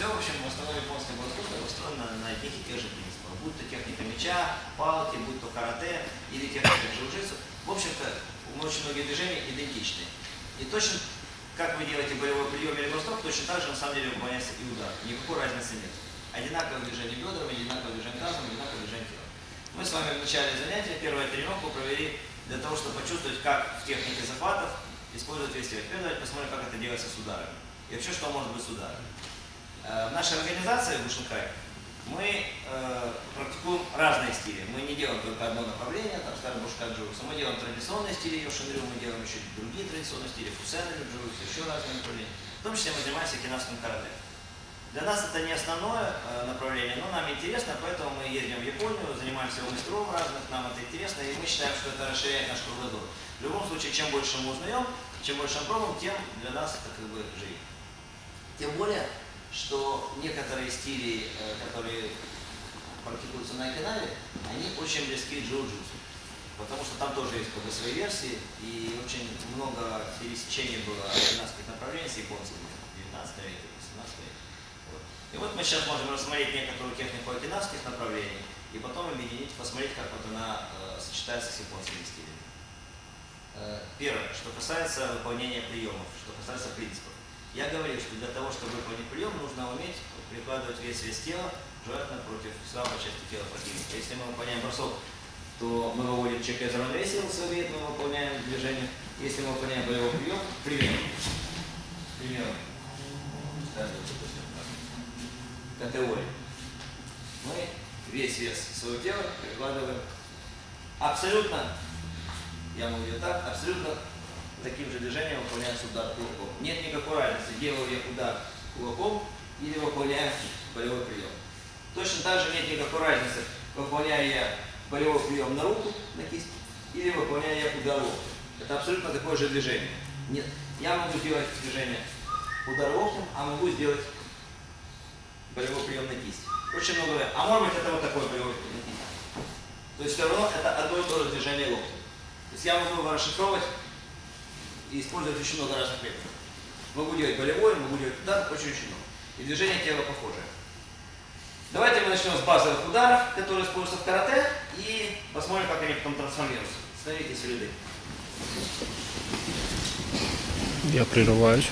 Все, в общем, в основном японское боскусство построено на одних и тех же принципах. Будь то техника меча, палки, будь то карате или техника джиу-джитсу. В общем-то, очень многие движения идентичны. И точно, как вы делаете боевой прием или бросок, точно так же на самом деле выполняется и удар. Никакой разницы нет. Одинаковое движение бедрами, одинаковое движение тазом, одинаковое движение телом. Мы с вами в начале занятия первую тренировку провели для того, чтобы почувствовать, как в технике захватов использовать весь тело. Теперь давайте посмотрим, как это делается с ударами. И вообще, что может быть с ударами. Э, В нашей организации в Бушенкай мы э, практикуем разные стили. Мы не делаем только одно направление, там, скажем, Бушкай джиу Мы делаем традиционные стили Йошинрю, мы делаем еще другие традиционные стили, Фусен джиу еще разные направления. В том числе мы занимаемся кинавским карате. Для нас это не основное э, направление, но нам интересно, поэтому мы ездим в Японию, занимаемся у мастеров разных, нам это интересно, и мы считаем, что это расширяет наш кругозор. В любом случае, чем больше мы узнаем, чем больше мы пробуем, тем для нас это как бы живее. Тем более, что некоторые стили, э, которые практикуются на Окинаве, они очень близки к джиу-джитсу. Потому что там тоже есть как бы свои версии, и очень много пересечений было окинавских направлений с японцами в 19 веке, 18 веке. Вот. И вот мы сейчас можем рассмотреть некоторую технику окинавских направлений, и потом объединить, посмотреть, как вот она э, сочетается с японскими стилями. Э, Первое, что касается выполнения приемов, что касается принципов. Я говорил, что для того, чтобы выполнить прием, нужно уметь прикладывать весь вес тела, желательно против слабой части тела противника. Если мы выполняем бросок, то мы выводим человека из равновесия, мы выполняем движение. Если мы выполняем боевой прием, допустим, так, категория. Мы весь вес своего тела прикладываем абсолютно, я могу так, абсолютно таким же движением выполняется удар кулаком. Нет никакой разницы, делаю я удар кулаком или выполняю болевой прием. Точно так же нет никакой разницы, выполняю я болевой прием на руку, на кисть, или выполняю я удар локтем. Это абсолютно такое же движение. Нет, я могу сделать движение удар локтем, а могу сделать болевой прием на кисть. Очень много. А может быть это вот такой болевой прием на кисть. То есть все равно это одно и то же движение локтем. То есть я могу расшифровать и использовать очень много разных методов. Могу делать болевой, могу делать удар, очень-очень много. И движение тела похожее. Давайте мы начнем с базовых ударов, которые используются в карате, и посмотрим, как они потом трансформируются. В ряды. Я прерываюсь.